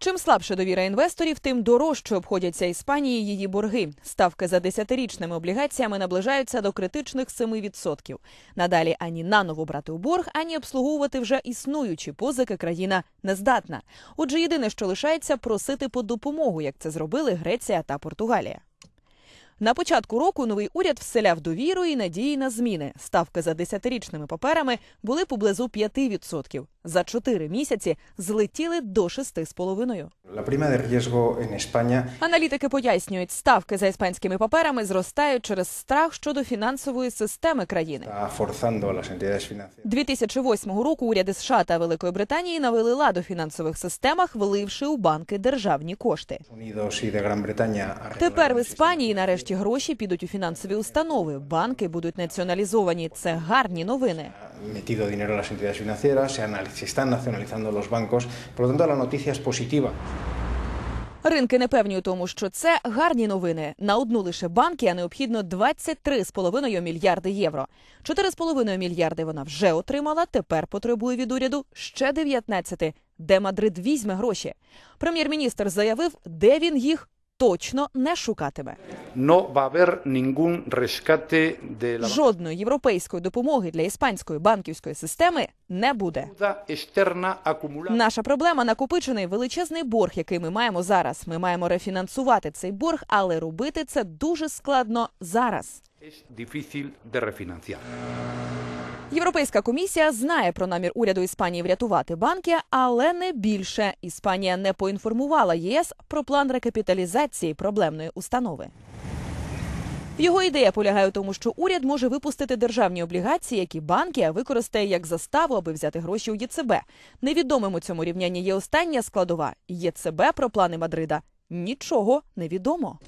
Чим слабша довіра інвесторів, тим дорожче обходяться Іспанії її борги. Ставки за десятирічними облігаціями наближаються до критичних 7%. Надалі ані наново брати у борг, ані обслуговувати вже існуючі позики країна не здатна. Отже, єдине, що лишається, просити по допомогу, як це зробили Греція та Португалія. На початку року новий уряд вселяв довіру і надії на зміни. Ставки за десятирічними паперами були поблизу 5%. За 4 місяці злетіли до 6,5%. La prima de riesgo en España Аналітики пояснюють, ставки за іспанськими паперами зростають через страх щодо фінансової системи країни. está forzando a las 2008 року уряди США та Великої Британії навели лад у фінансових системах, вливши у банки державні кошти. Тепер в Іспанії нарешті гроші підуть у фінансові установи. Банки будуть націоналізовані. Це гарні новини. Metido dinero a las entidades financieras, se, se están nacionalizando los bancos, por lo tanto la noticia es positiva. Ринки не певні у тому, що це гарні новини. На одну лише банки необхідно 23,5 мільярди євро. 4,5 мільярди вона вже отримала. Тепер потребує від уряду ще 19. Де Мадрид візьме гроші? Прем'єр-міністр заявив, де він їх точно не шукатиме. no va a haber ningún rescate de la Жодної європейської допомоги для іспанської банківської системи не буде. externa acumulada. Наша проблема накопичений величезний борг, який ми маємо зараз. Ми маємо рефінансувати цей борг, але робити це дуже складно зараз. Es difícil de refinanciar. Європейська комісія знає про намір уряду Іспанії врятувати банки, але не більше. Іспанія не поінформувала ЄС про план рекапіталізації проблемної установи. Його ідея полягає у тому, що уряд може випустити державні облігації, які банки використає як заставу, аби взяти гроші у ЄЦБ. Невідомим у цьому рівнянні є остання складова ЄЦБ про плани Мадрида. Нічого не відомо.